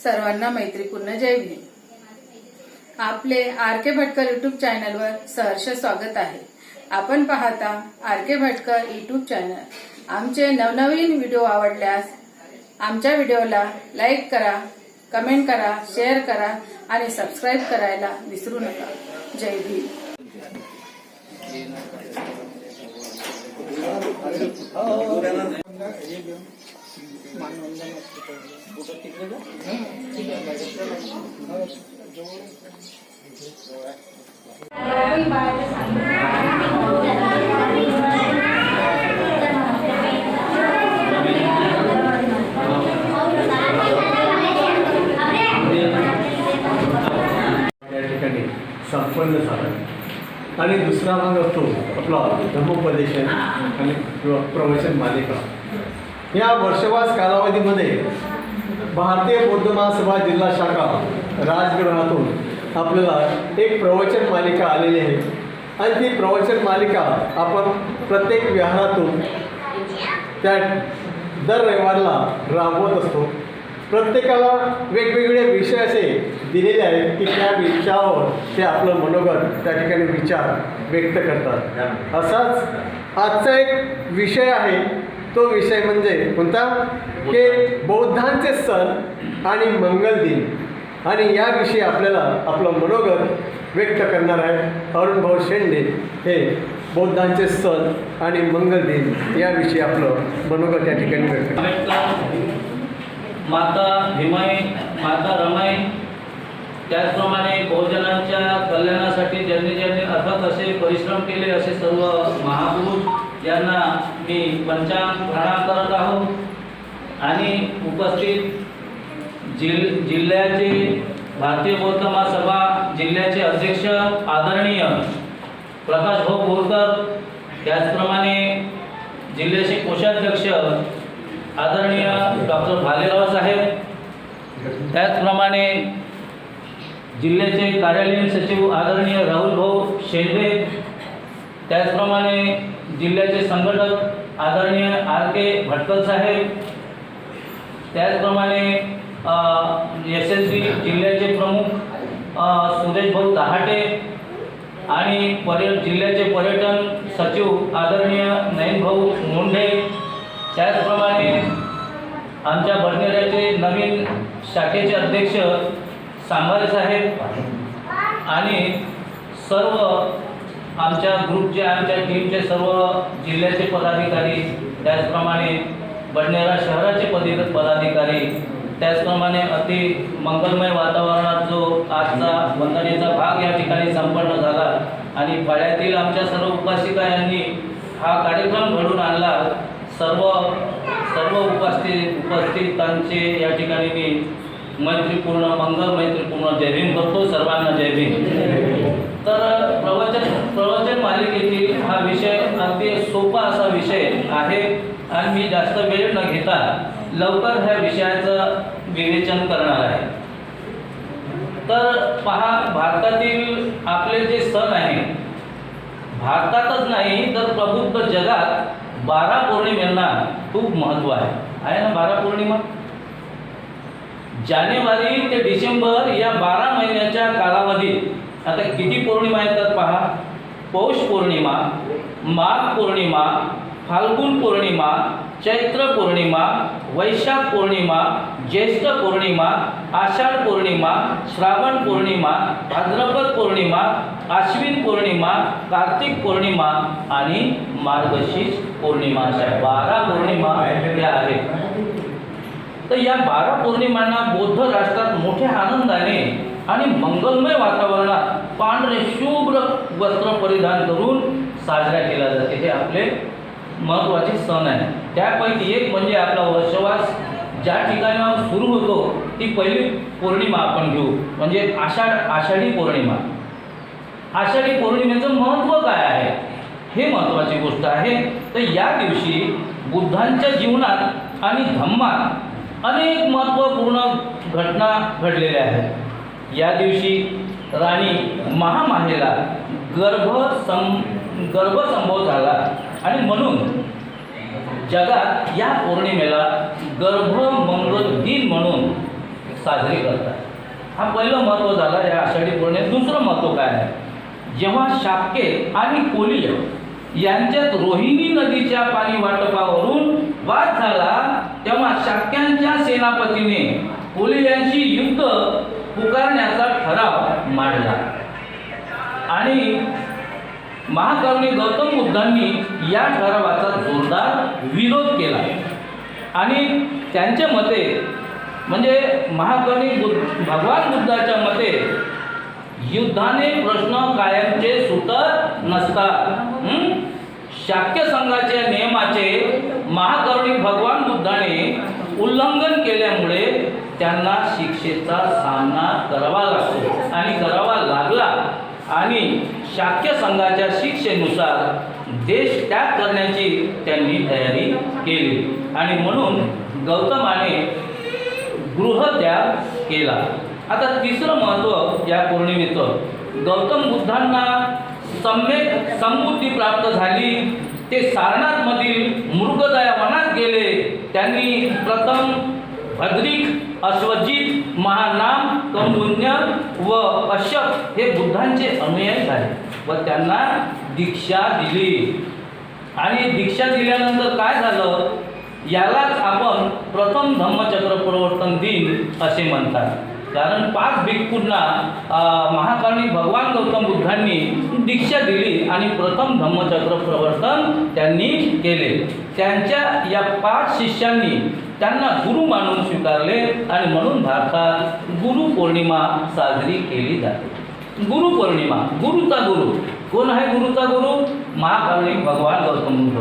सर्वांना मैत्रीपूर्ण जय भीम आपले आर के भटकर युट्यूब चॅनलवर सहर्ष स्वागत आहे आपण पाहता R K Bhatkar YouTube channel आमचे नवनवीन व्हिडिओ आवडल्यास आमच्या व्हिडिओला लाईक करा कमेंट करा शेअर करा आणि सबस्क्राईब करायला विसरू नका जय भीम संपन्न झाला आणि दुसरा भाग असतो आपला धर्मोपदेशन आणि प्र- प्रवचन मालिका या वर्षवास कालावधीमध्ये भारतीय बौद्ध महासभा जिल्हा शाखा राजगृहातून आपल्याला एक प्रवचन मालिका आलेली आहे. आणि ती प्रवचन मालिका आपण प्रत्येक विहारातून त्या दर रविवारला राबवत असतो. प्रत्येकाला वेगवेगळे विषय असे दिलेले आहेत की त्या विषयावर ते आपलं मनोगत त्या ठिकाणी विचार व्यक्त करतात. असाच आजचा एक विषय आहे. तो विषय म्हणजे कोणता? की बौद्धांचे सण आणि मंगल दिन. आणि याविषयी आपल्याला आपलं मनोगत व्यक्त करणार आहे अरुण भाऊ शेंडे हे बौद्धांचे सण आणि मंगल दिन याविषयी आपलं मनोगत या ठिकाणी व्यक्त माता भीमाई माता रमाई त्याचप्रमाणे बहुजनांच्या कल्याणासाठी ज्यांनी ज्यांनी अथक असे परिश्रम केले असे सर्व महापुरुष यांना मी पंचांग प्रणाम करत आहोत. आणि उपस्थित जिल जिल्ह्याचे भारतीय बौद्ध महासभा जिल्ह्याचे अध्यक्ष आदरणीय प्रकाश भाऊ बोरकर त्याचप्रमाणे जिल्ह्याचे कोषाध्यक्ष आदरणीय डॉक्टर भालेराव साहेब त्याचप्रमाणे जिल्ह्याचे कार्यालयीन सचिव आदरणीय राहुल भाऊ शेंडे त्याचप्रमाणे जिल्ह्याचे संघटक आदरणीय आर के भटकर साहेब त्याचप्रमाणे एस एस बी जिल्ह्याचे प्रमुख सुरेश भाऊ दहाटे आणि पर्य जिल्ह्याचे पर्यटन सचिव आदरणीय नयनभाऊ मुंढे त्याचप्रमाणे आमच्या बडनेऱ्याचे नवीन शाखेचे अध्यक्ष सांभारे साहेब आणि सर्व आमच्या ग्रुपचे आमच्या टीमचे सर्व जिल्ह्याचे पदाधिकारी त्याचप्रमाणे बडनेरा शहराचे पदी पदाधिकारी त्याचप्रमाणे अति मंगलमय वातावरणात जो आजचा वंदनेचा भाग या ठिकाणी संपन्न झाला आणि पाड्यातील आमच्या सर्व उपासिका यांनी हा कार्यक्रम घडून आणला. सर्व सर्व उपस्थित उपस्थितांचे या ठिकाणी मी मैत्रीपूर्ण मंगल मैत्रीपूर्ण जय भीम करतो. सर्वांना जय भीम. तर प्रवचन प्रवचन मालिकेतील हा विषय अगदी सोपा असा विषय आहे आणि मी जास्त वेळ न घेता लवकर ह्या विषयाचं विवेचन करणार आहे. तर पहा भारतातील आपले जे सण आहे भारतातच नाही तर प्रबुद्ध जगात बारा पौर्णिमेंना खूप महत्त्व आहे. आहे ना बारा पौर्णिमा? जानेवारी ते डिसेंबर या बारा महिन्याच्या कालावधीत आता किती पौर्णिमा येतात पहा? पौष पौर्णिमा माघ पौर्णिमा फाल्गुन पौर्णिमा चैत्र पौर्णिमा वैशाख पौर्णिमा ज्येष्ठ पौर्णिमा आषाढ पौर्णिमा श्रावण पौर्णिमा भाद्रपद पौर्णिमा आश्विन पौर्णिमा कार्तिक पौर्णिमा आणि मार्गशीर्ष पौर्णिमा अशा बारा पौर्णिमा या आहेत. तर या बारा पौर्णिमांना बौद्ध राष्ट्रात मोठ्या आनंदाने आणि मंगलमय वातावरणात पांढरे शुभ्र वस्त्र परिधान करून साजरा केला जाते. हे आपले महत्त्वाचे सण आहे. त्यापैकी एक म्हणजे आपला वर्षवास. ज्या ठिकाणी सुरू होतो ती पहिली पौर्णिमा आपण घेऊ. म्हणजे आषाढ आषाढी पौर्णिमा. आषाढी पौर्णिमेचं महत्त्व काय आहे? हे महत्त्वाची गोष्ट आहे. तर या दिवशी बुद्धांच्या जीवनात आणि धम्मात अनेक महत्त्वपूर्ण घटना घडलेल्या आहेत. या दिवशी राणी महामाहेला गर्भसं गर्भसंभव झाला. आणि म्हणून जगात या पौर्णिमेला गर्भमंगल दिन म्हणून साजरी करतात. हा पहिलं महत्त्व झाला या आषाढी पौर्णिमेत. दुसरं महत्त्व काय आहे? जेव्हा शापके आणि कोलिय यांच्यात रोहिणी नदीच्या पाणी वाटपावरून वाद झाला तेव्हा शाक्यांच्या सेनापतीने कोलियांशी युद्ध पुकारण्याचा ठराव मांडला. आणि महाकर्णी गौतम बुद्धांनी या ठरावाचा जोरदार विरोध केला. आणि त्यांचे मते म्हणजे महाकर्णी बुद्ध भगवान बुद्धाच्या मते युद्धाने प्रश्न कायमचे सुटत नसतात. शाक्य संघाच्या नियमाचे महाकर्णी भगवान बुद्धाने उल्लंघन केल्यामुळे त्यांना शिक्षेचा सामना करावा लागतो आणि करावा लागला आणि शाक्य संघाच्या शिक्षेनुसार देश त्याग करण्याची त्यांनी तयारी केली. आणि म्हणून गौतमाने गृहत्याग केला. आता तिसरं महत्त्व या पौर्णिमेचं गौतम बुद्धांना सम्यक समबुद्धी प्राप्त झाली. ते सारनाथमधील मृगदया वनात गेले. त्यांनी प्रथम भद्रिक अश्वजित महानाम कौंडुन्य व अशक हे बुद्धांचे अनुयायी झाले व त्यांना दीक्षा दिली. आणि दीक्षा दिल्यानंतर काय झालं? यालाच आपण प्रथम धम्मचक्र प्रवर्तन दिन असे म्हणतात. कारण पाच भिक्खूंना अं, भगवान गौतम बुद्धांनी दीक्षा दिली आणि प्रथम धम्मचक्र प्रवर्तन त्यांनी केले. त्यांच्या या पाच शिष्यांनी त्यांना गुरु मानून स्वीकारले आणि म्हणून भारतात गुरु पौर्णिमा साजरी केली जाते. गुरु पौर्णिमा गुरुचा गुरु. कोण आहे गुरुचा गुरु? महाकारुणिक भगवान गौतम बुद्ध.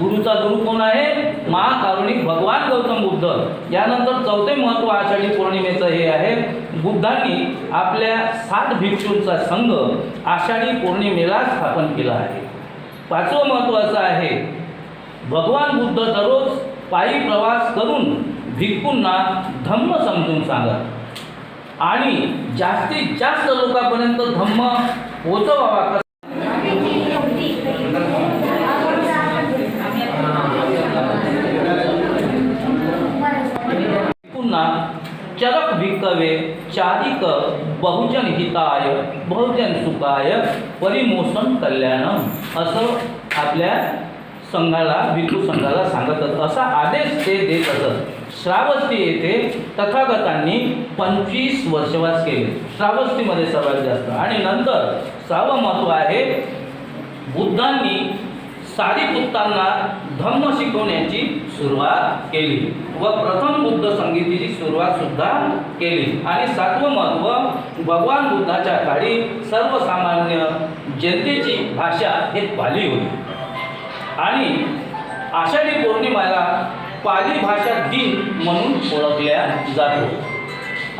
गुरुचा गुरु कोण आहे? महाकारुणिक भगवान गौतम बुद्ध. यानंतर चौथे महत्त्व आषाढी पौर्णिमेचं हे आहे. बुद्धांनी आपल्या सात भिक्षूंचा संघ आषाढी पौर्णिमेला स्थापन केला आहे. पाचवं महत्त्व असं आहे भगवान बुद्ध दररोज पायी प्रवास करून भिक्खूंना धम्म समजून सांगत. आणि जास्तीत जास्त लोकांपर्यंत धम्म पोचवावा पुन्हा चरक भिक्कवे चारिक बहुजन हिताय बहुजन सुखाय परिमोसन कल्याणम असं आपल्या संघाला भिक्खू संघाला सांगत असा आदेश ते देत असत. श्रावस्ती येथे तथागतांनी पंचवीस वर्षवास केले. श्रावस्तीमध्ये सर्वात जास्त. आणि नंतर सहावं महत्त्व आहे बुद्धांनी सारीपुत्तांना धम्म शिकवण्याची सुरुवात केली व प्रथम बुद्ध संगीतीची सुरुवात सुद्धा केली. आणि सातवं महत्त्व भगवान बुद्धाच्या काळी सर्वसामान्य जनतेची भाषा हे पाली होती. आणि आषाढी पौर्णिमेला पाली भाषा दिन म्हणून ओळखल्या जातो.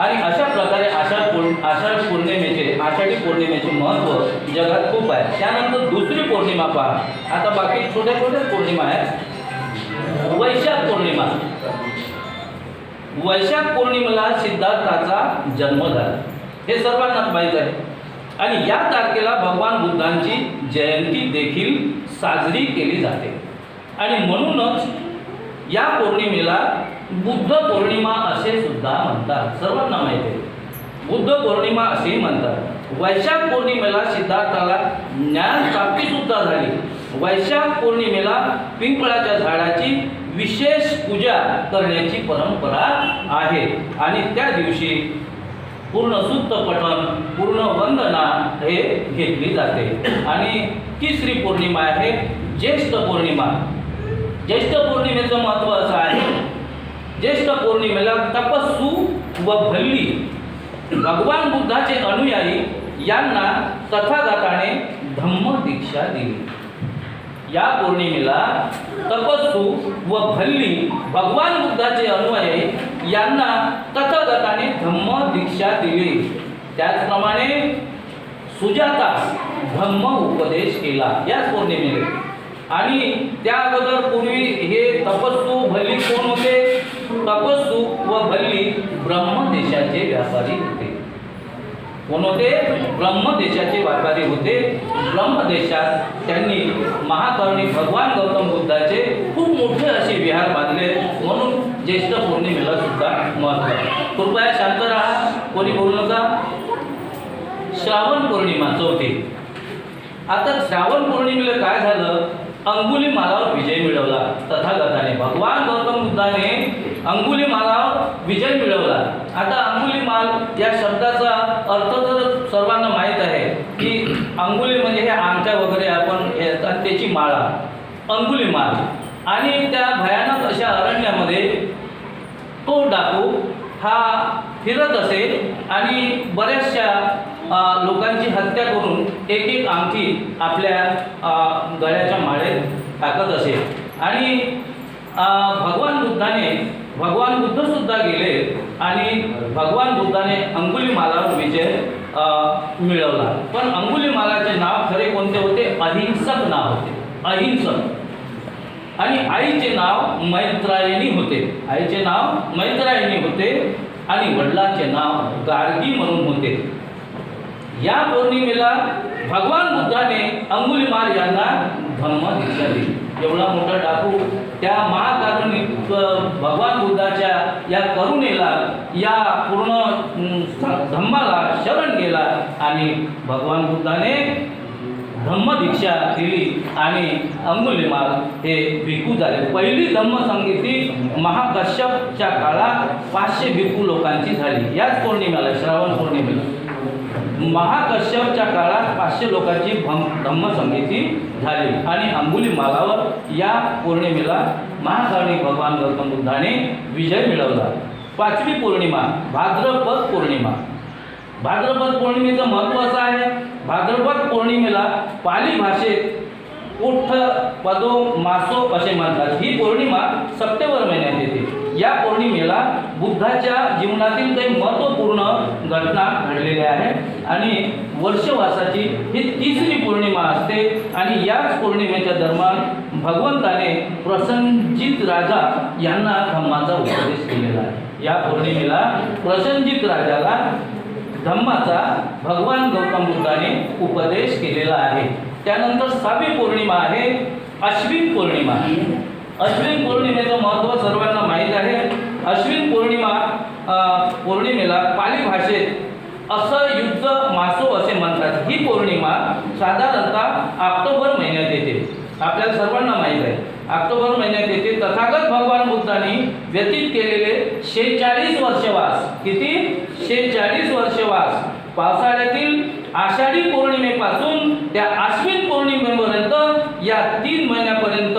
आणि अशा प्रकारे आषाढ पौर् आषाढ पौर्णिमेचे आषाढी पौर्णिमेचे महत्त्व जगात खूप आहे. त्यानंतर दुसरी पौर्णिमा पहा. आता बाकी छोट्या छोट्या पौर्णिमा आहेत. वैशाख पौर्णिमा. वैशाख पौर्णिमेला सिद्धार्थाचा जन्म झाला. हे सर्वांनाच माहीत आहे. आणि या तारखेला भगवान बुद्धांची जयंती देखील साजरी केली जाते. आणि म्हणूनच या पौर्णिमेला बुद्ध पौर्णिमा असे सुद्धा म्हणतात. सर्वांना माहिती आहे. बुद्ध पौर्णिमा असेही म्हणतात. वैशाख पौर्णिमेला सिद्धार्थाला ज्ञान प्राप्ती सुद्धा झाली. वैशाख पौर्णिमेला पिंपळाच्या झाडाची विशेष पूजा करण्याची परंपरा आहे. आणि त्या दिवशी पूर्ण सुत्त पठण पूर्ण वंदना हे घेतली जाते. आणि तिसरी पौर्णिमा आहे ज्येष्ठ पौर्णिमा. ज्येष्ठ पौर्णिमेचं महत्त्व असं आहे ज्येष्ठ पौर्णिमेला तपस्सू व भल्ली भगवान बुद्धाचे अनुयायी यांना तथागताने धम्म दीक्षा दिली. या पौर्णिमेला तपस्सू व भल्ली भगवान बुद्धाचे अनुयायी यांना तथागताने धम्म दीक्षा दिली. त्याचप्रमाणे सुजाता धम्म उपदेश केला याच पौर्णिमेने आणि त्या अगोदर पूर्वी हे तपस्सू भल्ली कोण होते? तपस्सू व भल्ली ब्रह्मदेशाचे व्यापारी होते. कोण होते ब्रह्मदेशाचे व्यापारी होते. ब्रह्मदेशात त्यांनी महाकर्णी भगवान गौतम बुद्धाचे खूप मोठे असे विहार बांधले. म्हणून ज्येष्ठ पौर्णिमेला सुद्धा महत्त्व आहे. कृपया शांत राहा. कोणी बोलू नका? श्रावण पौर्णिमा चौथी. आता श्रावण पौर्णिमेला काय झालं? अंगुली मालावर विजय मिळवला. तथागताने भगवान गौतम बुद्धाने अंगुली मालावर विजय मिळवला. आता अंगुली माल या शब्दाचा अर्थ तर सर्वांना माहीत आहे की अंगुली म्हणजे हे आमच्या वगैरे आपण त्याची माळा अंगुली माल. आणि त्या भयानक अशा अरण्यामध्ये तो डाकू हा फिरत असे आणि बऱ्याचशा लोकांची हत्या करून एक एक अंगठी आपल्या गळ्याच्या माळेत टाकत असे. आणि भगवान बुद्धाने भगवान बुद्ध सुद्धा गेले आणि भगवान बुद्धाने अंगुली मालावर विजय मिळवला. पण अंगुली मालाचे नाव खरे कोणते होते? अहिंसक नाव होते. अहिंसक. आणि आईचे नाव मैत्रायणी होते. आईचे नाव मैत्रायणी होते आणि वडिलांचे नाव गार्गी म्हणून होते. या पौर्णिमेला भगवान बुद्धाने अंगुलीमाल यांना धम्म दीक्षा दिली एवढा मोठा डाकू त्या महाकारुणी भगवान बुद्धाच्या या करुणेला या पूर्ण धम्माला शरण गेला आणि भगवान बुद्धाने धम्मदीक्षा दिली आणि अंगुलीमाल हे भिकू झाले. पहिली धम्मसंगीती महाकश्यपच्या काळात पाचशे भिकू लोकांची झाली. याच पौर्णिमेला श्रावण पौर्णिमेला. महाकश्यपच्या काळात पाचशे लोकांची भम धम्मसंगीती झाली. आणि अंबुली मालावर या पौर्णिमेला महाकारुणिक भगवान गौतम बुद्धाने विजय मिळवला. पाचवी पौर्णिमा भाद्रपद पौर्णिमा. भाद्रपद पौर्णिमेचं महत्त्व असं आहे. भाद्रपद पौर्णिमेला पाली भाषेत उठ पदो मासो असे म्हणतात. ही पौर्णिमा सप्टेंबर महिन्यात येते. या पौर्णिमेला बुद्धाच्या जीवनातील काही महत्त्वपूर्ण घटना घडलेल्या आहेत. आणि वर्षवासाची ही तिसरी पौर्णिमा असते. आणि याच पौर्णिमेच्या दरम्यान भगवंताने प्रसंजित राजा यांना धम्माचा उपदेश केलेला आहे. या पौर्णिमेला प्रसंजित राजाला धम्माचा भगवान गौतम बुद्धाने उपदेश केलेला आहे. त्यानंतर सहावी पौर्णिमा आहे अश्विन पौर्णिमा. अश्विन पौर्णिमेचं महत्त्व सर्वांना माहीत आहे. अश्विन पौर्णिमा पौर्णिमेला पाली भाषेत असं युद्ध मासो असे म्हणतात. ही पौर्णिमा साधारणतः ऑक्टोबर महिन्यात येते. आपल्याला सर्वांना माहीत आहे. ऑक्टोबर महिन्यात येते. तथागत भगवान बुद्धांनी व्यतीत केलेले शेहेचाळीस वर्षवास किती? शेहेचाळीस वर्षवास पावसाळ्यातील आषाढी पौर्णिमेपासून त्या आश्विन पौर्णिमेपर्यंत या तीन महिन्यापर्यंत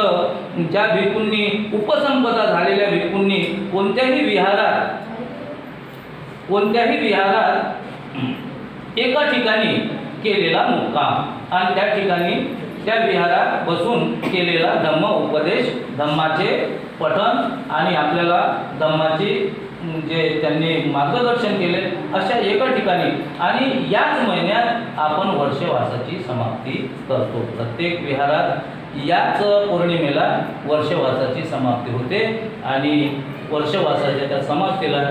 ज्या भिक्खूंनी उपसंपदा झालेल्या भिक्खूंनी कोणत्याही विहारात कोणत्याही विहारात एका ठिकाणी केलेला मुक्काम आणि त्या ठिकाणी त्या विहारात बसून केलेला धम्म उपदेश धम्माचे पठण आणि आपल्याला धम्माची जे त्यांनी मार्गदर्शन केले अशा एका ठिकाणी. आणि याच महिन्यात आपण वर्षवासाची समाप्ती करतो. प्रत्येक विहारात याच पौर्णिमेला वर्षवासाची समाप्ती होते. आणि वर्षवासाच्या त्या समाप्तीला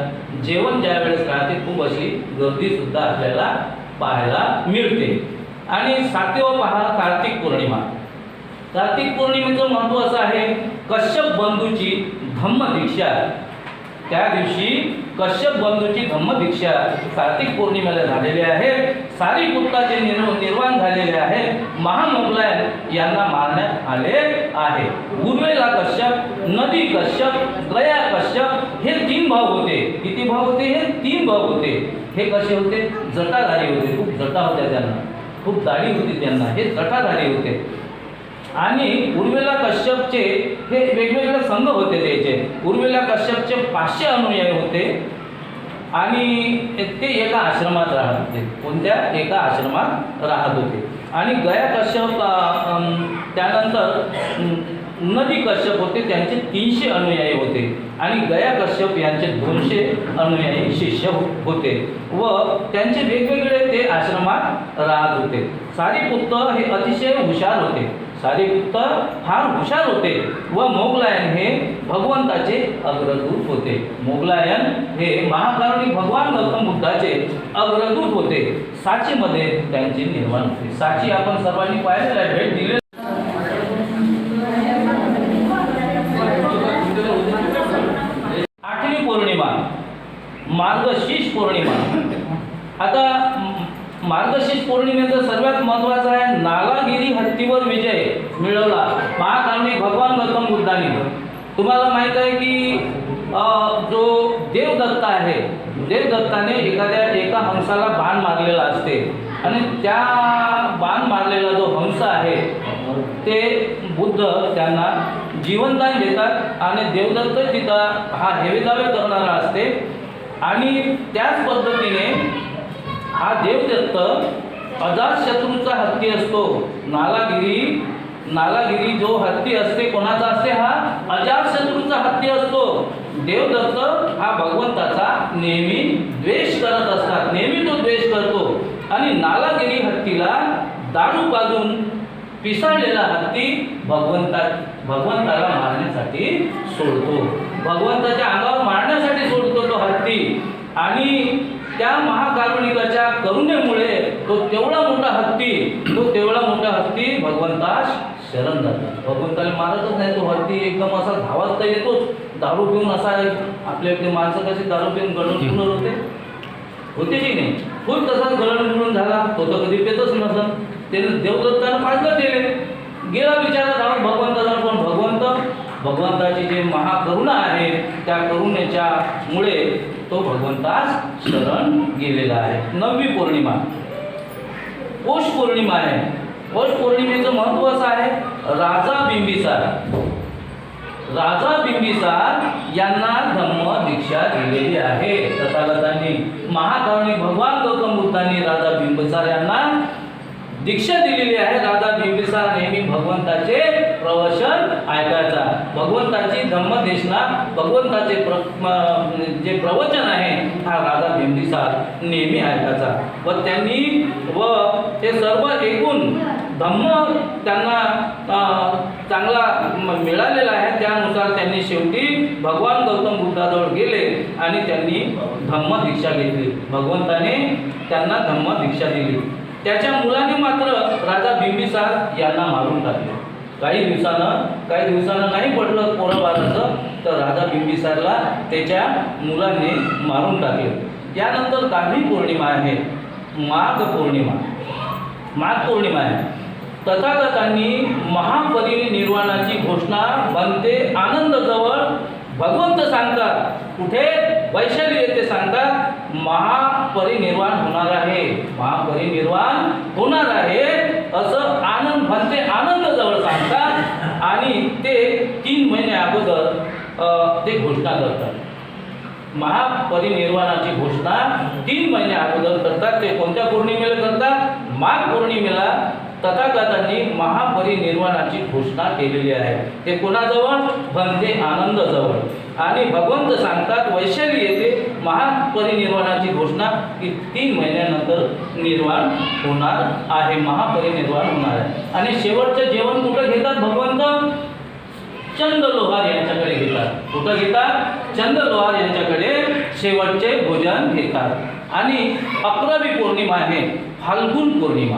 जेवण ज्या वेळेस राहते खूप अशी गर्दीसुद्धा आपल्याला पाहायला मिळते. आणि सातव पहा कार्तिक पौर्णिमा. कार्तिक पौर्णिमेचं महत्त्व असं आहे कश्यप बंधूची धम्मदीक्षा. त्या दिवशी कश्यप बंधूची धम्मदीक्षा कार्तिक पौर्णिमेला झालेली आहे. सारी पुत्राचे निर्व निर्वाण झालेले आहे महामोगलाय यांना मारण्यात आले आहे. उर्वेला कश्यप नदी कश्यप गया कश्यप हे तीन भाव होते. किती भाव होते? हे तीन भाव होते. हे कसे होते? जटाधारी होते. खूप जटा होत्या त्यांना. खूप दाढी होती त्यांना. हे जटाधारी होते. आणि उर्मिला कश्यपचे हे वेगवेगळे संघ होते त्याचे. उर्मिला कश्यपचे पाचशे अनुयायी होते आणि ते एका आश्रमात राहत होते. कोणत्या? एका आश्रमात राहत होते. आणि गया कश्यप त्यानंतर नदी कश्यप होते त्यांचे तीनशे अनुयायी होते. आणि गया कश्यप यांचे दोनशे अनुयायी शिष्य हो, होते व त्यांचे वेगवेगळे ते आश्रमात राहत होते. सारीपुत्र हे अतिशय हुशार होते. सारीपुत्त फार हुशार होते व मोगलायन हे भगवंताचे अग्रदूत होते. मोगलायन हे महाकारणी भगवान गौतम बुद्धाचे अग्रदूत होते. साचीमध्ये त्यांचे निर्माण होते. साची आपण सर्वांनी पाहिलेलं आहे. भेट दिले आठवी पौर्णिमा मार्गशीर्ष पौर्णिमा. आता मार्गशीर्ष पौर्णिमेचं सर्वात महत्त्वाचं आहे नालागिरी हत्तीवर विजय मिळवला. महाकामी भगवान गौतम बुद्धाने. तुम्हाला माहीत आहे की जो देवदत्त आहे देवदत्ताने एखाद्या एका हंसाला बाण मारलेला असते. आणि त्या बाण मारलेला जो हंस आहे ते बुद्ध त्यांना जीवनदान देतात आणि देवदत्त तिथं हा हेवेदावे करणारा असते. आणि त्याच पद्धतीने हा देवदत्त अजातशत्रूचा हत्ती असतो. नालागिरी नालागिरी जो हत्ती असते कोणाचा असते? हा अजातशत्रूचा हत्ती असतो. देवदत्त हा भगवंताचा. नेहमी द्वेष करत असतात. नेहमी तो द्वेष करतो. आणि नालागिरी हत्तीला दारू पाजून पिसाळलेला हत्ती भगवंता भगवंताला मारण्यासाठी सोडतो. भगवंताच्या अंगावर मारण्यासाठी सोडतो तो हत्ती. आणि त्या महाकारुणिकाच्या करुणेमुळे तो तेवढा मोठा हत्ती तो तेवढा मोठा हत्ती भगवंतास शरण जातो भगवंताला मारतच नाही तो हत्ती एकदम असा धावत तर येतोच. दारू पिऊन असा आपल्या इकडे माणसं कशी दारू पिऊन गळून पिऊन होते? होते की नाही? खूप तसाच गळण मिळून झाला. तो तर कधी पेतच नसन त्याने देवदत्तानं पाजलं दिले गेला बिचारा धावून भगवंताचा पण भगवंत. भगवंताची जे महाकरुणा आहे त्या करुणेच्या मुळे तो भगवंतास शरण गेलेला आहे. नववी पौर्णिमा. पौष पौर्णिमा आहे. पौष पौर्णिमेचं महत्त्व असं आहे राजा बिंबिसार. राजा बिंबिसार यांना धम्म दीक्षा दिलेली आहे. तथागतांनी महाकारुणिक भगवान गौतम बुद्धांनी राजा बिंबिसार यांना दीक्षा दिलेली आहे. राधा बिंबिसार नेहमी भगवंताचे प्रवचन ऐकायचा. भगवंताची धम्मदेशना भगवंताचे प्र जे प्रवचन आहे हा राधा बिंबिसार नेहमी ऐकायचा. व त्यांनी व ते सर्व ऐकून धम्म त्यांना चांगला मिळालेला आहे. त्यानुसार त्यांनी शेवटी भगवान गौतम बुद्धाजवळ गेले आणि त्यांनी धम्म दीक्षा घेतली. भगवंताने त्यांना धम्म दीक्षा दिली. त्याच्या मुलाने मात्र राजा बिंबिसार यांना मारून टाकले. काही दिवसानं काही दिवसानं नाही पडलं पोरं बाळाचं तर राजा बिंबिसारला त्याच्या मुलाने मारून टाकले. त्यानंतर काही पौर्णिमा आहे. माघ पौर्णिमा. माघ पौर्णिमा आहे. तथागतांनी महापरिनिर्वाणाची घोषणा बनते आनंद जवळ भगवंत सांगतात कुठे? वैशाली येथे सांगतात महापरिनिर्वाण होणार आहे. महापरिनिर्वाण होणार आहे असं आनंद म्हणते आनंद जवळ सांगतात. आणि ते तीन महिने अगोदर ते घोषणा करतात. महापरिनिर्वाणाची घोषणा तीन महिने अगोदर करतात. ते कोणत्या पौर्णिमेला करतात? माघ पौर्णिमेला तथागतांनी महापरिनिर्वाणाची घोषणा केलेली आहे. ते कोणाजवळ? भंते आनंदजवळ. आणि भगवंत सांगतात वैशाली येथे महापरिनिर्वाणाची घोषणा की तीन महिन्यानंतर निर्वाण होणार आहे महापरिनिर्वाण होणार आहे. आणि शेवटचं जेवण कुठं घेतात भगवंत? चंद लोहार यांच्याकडे घेतात. कुठं घेतात? चंद लोहार यांच्याकडे शेवटचे भोजन घेतात. आणि अकरावी पौर्णिमा आहे फाल्गुन पौर्णिमा.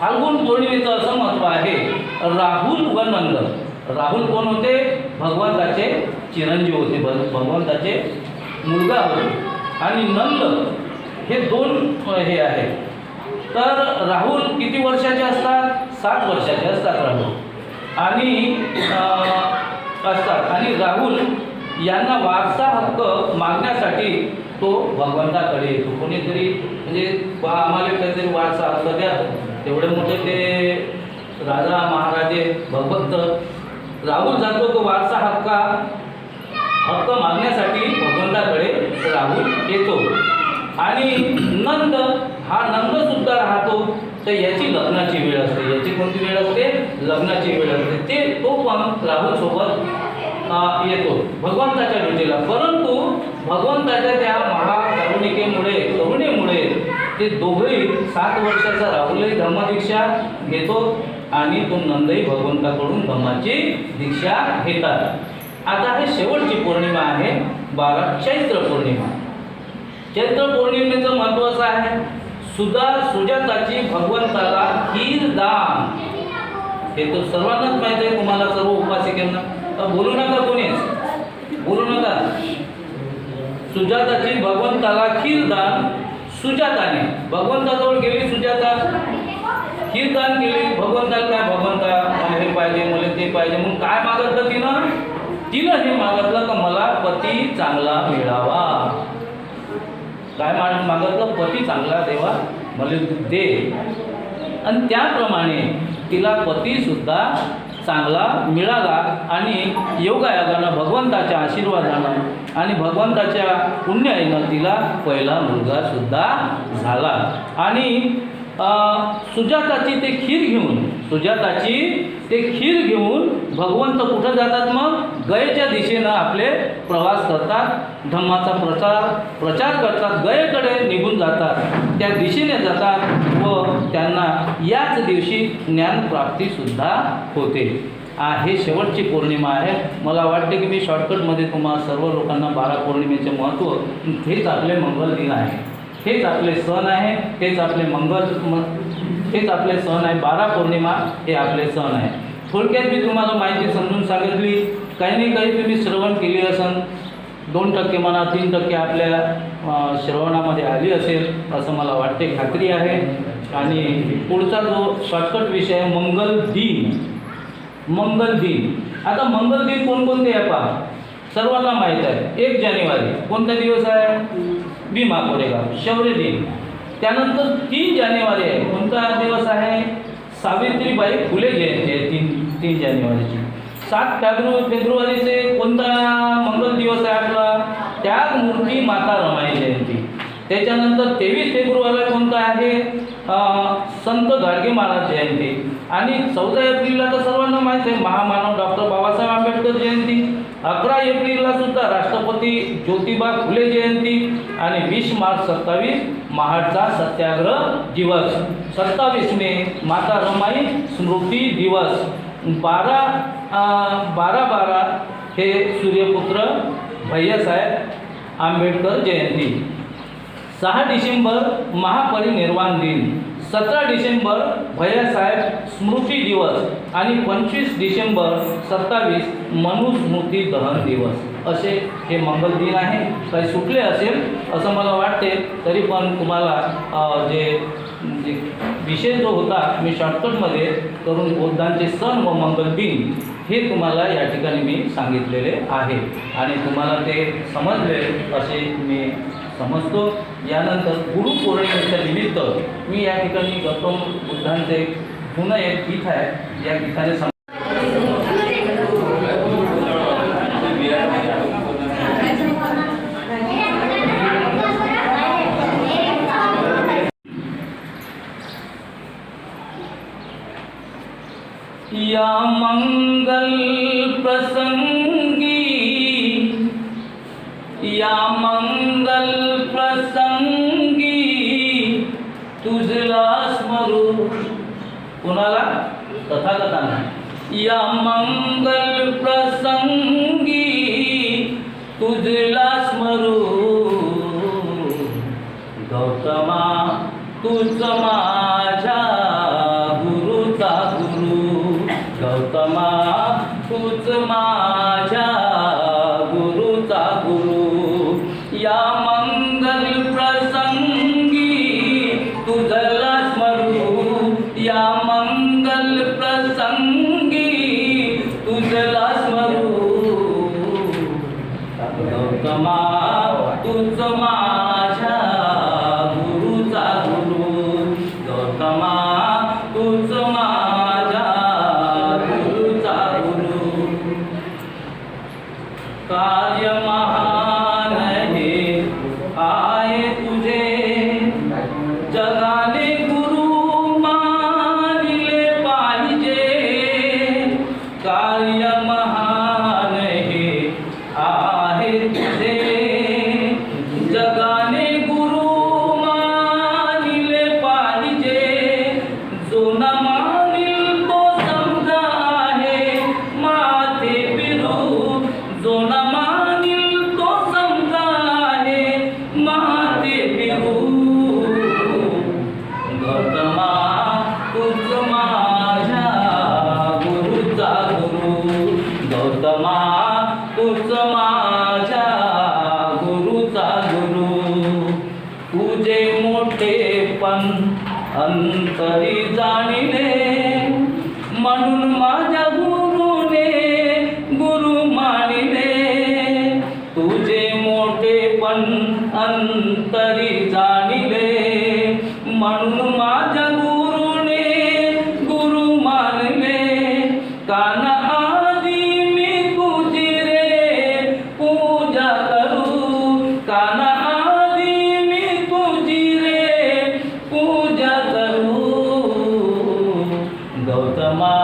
फाल्गुन पौर्णिमेचं असं महत्त्व आहे. राहुल व नंद राहुल कोण होते? भगवंताचे चिरंजीव होते. भगवंताचे मुलगा होते. आणि नंद हे दोन हे आहे. तर राहुल किती वर्षाचे असतात? सात वर्षाचे असतात राहुल. आणि असतात. आणि राहुल यांना वारसा हक्क मागण्यासाठी तो भगवंताकडे येतो. कोणीतरी म्हणजे आम्हाला काहीतरी वारसा हक्क द्या. तेवढे मोठे ते राजा महाराजे भगवंत राहुल जातो तो वारसा हक्का हक्क मागण्यासाठी भगवंताकडे राहुल येतो. आणि नंद हा नंदसुद्धा राहतो तर याची लग्नाची वेळ असते. याची कोणती वेळ असते? लग्नाची वेळ असते. ते तो पण राहुल सोबत येतो. भगवंताच्या भेटीला. परंतु भगवंताच्या त्या महा ते दोघंही सात वर्षाचा राहुलही धर्मदीक्षा घेतो आणि तो नंदही भगवंताकडून धम्माची दीक्षा घेतात. आता हे शेवटची पौर्णिमा आहे बारा चैत्र पौर्णिमा. चैत्र पौर्णिमेचं महत्त्व असं आहे सुधा सुजाताची भगवंताला खीर दान. हे तर सर्वांनाच माहीत आहे तुम्हाला सर्व उपासिकांना. तर बोलू नका कोणीच बोलू नका. सुजाताची भगवंताला खीरदान सुजाताने. भगवंताजवळ गेली सुजाता. कीर्तन केली. भगवंताला काय भगवंता? मला हे पाहिजे मला ते पाहिजे. मग काय मागितलं तिनं? तिनं हे मागितलं का मला पती चांगला मिळावा. काय मा- मागितलं? पती चांगला देवा मला दे. आणि त्याप्रमाणे तिला पतीसुद्धा चांगला मिळाला आणि योगायोगानं भगवंताच्या आशीर्वादानं आणि भगवंताच्या पुण्याईनं तिला पहिला मुलगासुद्धा झाला. आणि सुजाताची ते खीर घेऊन सुजाताची ते खीर घेऊन भगवंत कुठं जातात मग? गयेच्या दिशेनं आपले प्रवास करतात. धम्माचा प्रचार प्रचार करतात. गयेकडे निघून जातात. त्या दिशेने जातात व त्यांना याच दिवशी ज्ञानप्राप्तीसुद्धा होते. आ, हे शेवटची पौर्णिमा आहे. मला वाटते की मी शॉर्टकटमध्ये तुम्हाला सर्व लोकांना बारा पौर्णिमेचे महत्त्व हेच आपले मंगल दिन आहे. हेच आपले सण आहे. हेच आपले मंगल म हेच आपले सण आहे. बारा पौर्णिमा हे आपले सण आहे. थोडक्यात मी तुम्हाला माहिती समजून सांगितली. काही नाही काही तुम्ही श्रवण केली असन. दोन टक्के म्हणा तीन टक्के आपल्या श्रवणामध्ये आली असेल असं मला वाटते. खात्री आहे. आणि पुढचा जो शॉर्टकट विषय आहे मंगल दिन. मंगल दिन. आता मंगल दिन कोणकोणते आहे पहा. सर्वांना माहीत आहे. एक जानेवारी. कोणता दिवस आहे? भीमा कोरेगाव. शौर्य दिन. त्यानंतर तीन जानेवारी आहे. कोणता दिवस आहे? सावित्रीबाई फुले जयंती आहे तीन तीन जानेवारीची. सात फेब्रु फेब्रुवारीचे कोणता मंगल दिवस आहे आपला? त्याग मूर्ती माता रमाई जयंती. त्याच्यानंतर तेवीस फेब्रुवारीला कोणता आहे? संत गाडगे महाराज जयंती. आणि चौदा एप्रिलला तर सर्वांना माहीत आहे महामानव डॉक्टर बाबासाहेब आंबेडकर जयंती. अकरा एप्रिलला सुद्धा राष्ट्रपती ज्योतिबा फुले जयंती आणि वीस मार्च सत्तावीस महाडचा सत्याग्रह दिवस. सत्तावीस मे माता रमाई स्मृती दिवस. बारा बारा बारा हे सूर्यपुत्र भैयासाहेब आंबेडकर जयंती. सहा डिसेंबर महापरिनिर्वाण दिन. सतरा डिसेंबर भैयासाहेब स्मृती दिवस आणि पंचवीस डिसेंबर सत्तावीस मनुस्मृती दहन दिवस. असे हे मंगल दिन आहे. काही सुटले असेल असं मला वाटते तरी पण तुम्हाला जे जे विषय जो होता मी शॉर्टकटमध्ये करून बौद्धांचे सण व मंगल दिन हे तुम्हाला या ठिकाणी मी सांगितलेले आहे. आणि तुम्हाला ते समजले असे मी समजतो. यानंतर गुरुपौर्णिमेच्या निमित्त मी या ठिकाणी गौतम बुद्धांचे पुन्हा एक गीत आहे. या गीताने सम या मंगल कोणाला तथागतांना या मंगल प्रसंगी तुझला स्मरू. गौतमा तुझ मंगल प्रसंग गौतमा